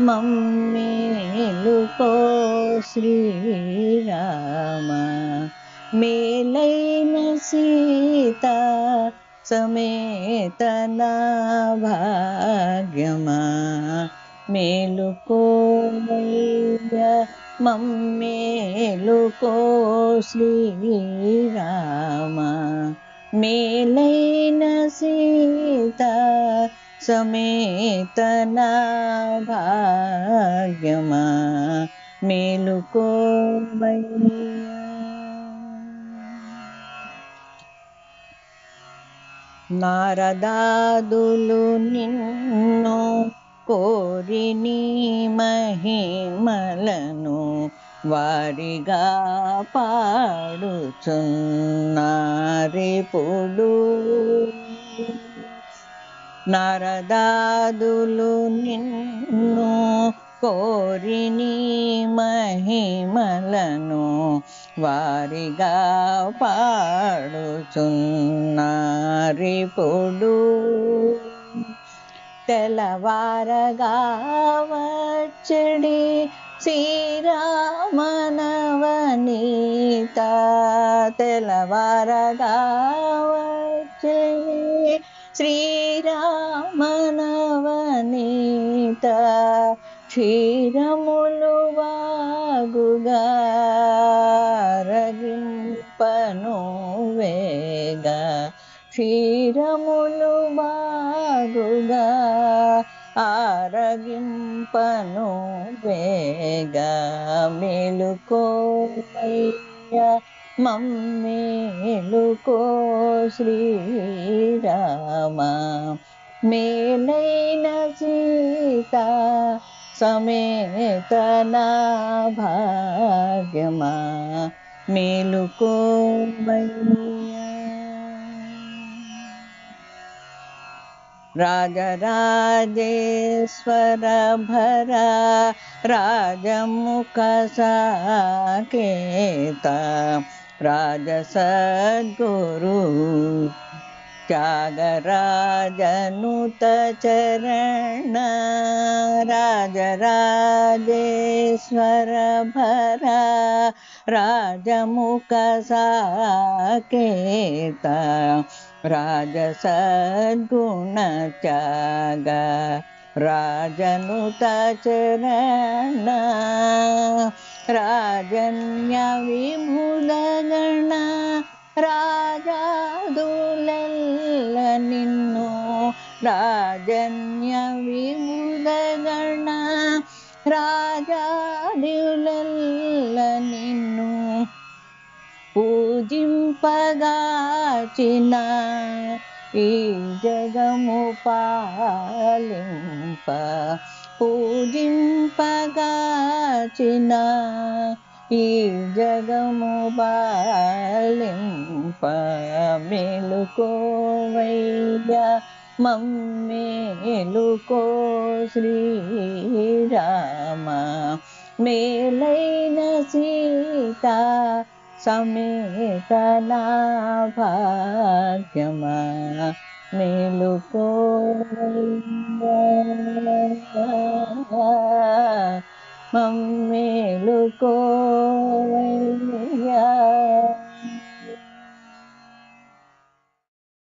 మమ్మేలుకో శ్రీరామ. మేలైన సీత సమేత నా భాగ్యమా. మేలుకోవయ్య మమ్మేలుకో శ్రీరామ. మేలైన సీత సమేత నా భాగ్యమా మేలుకోవయ్య. నారదాదులు నిన్ను కోరి నీ మహిమలను వారిగా పాడుచున్నారిపుడు నారదాదులు నిన్ను కోరిని మహిమలను వారిగా పాడుచున్నారిపుడు తెల్లవారగా వచ్చడి శ్రీరామనవనీత. తెల్లవారగా వచ్చడి శ్రీరామనవనీత క్షీరములు వాగుగా రగింపను వేగ. క్షీరములు బాగుగా ఆరగింపను వేగ. మెలుకోయ మమ్మేలుకో శ్రీరామ. మేలైన శ్రీ ललिता समेतना भाग्यमा मेलुको मैया राजराजेश्वर भरा राजमुखसाकेता राजसद्गुरु त्यागराजनुतचरण राजराजेश्वरभरा चरण राजसद्गुणत्याग राजनुतचरण भरा राजा రాజన్య విభుదగణ రాజాదులెల్ల నిన్ను పూజింపగాచిన ఈ జగము పాలింప పూజింపగాచిన ఈ జగము పాలింప మేలుకోవయ్య మమ్మేలుకో శ్రీరామ మేలైన సీత సమేత నా భాగ్యమా మేలుకో మమ్మేలుకోవయ్యా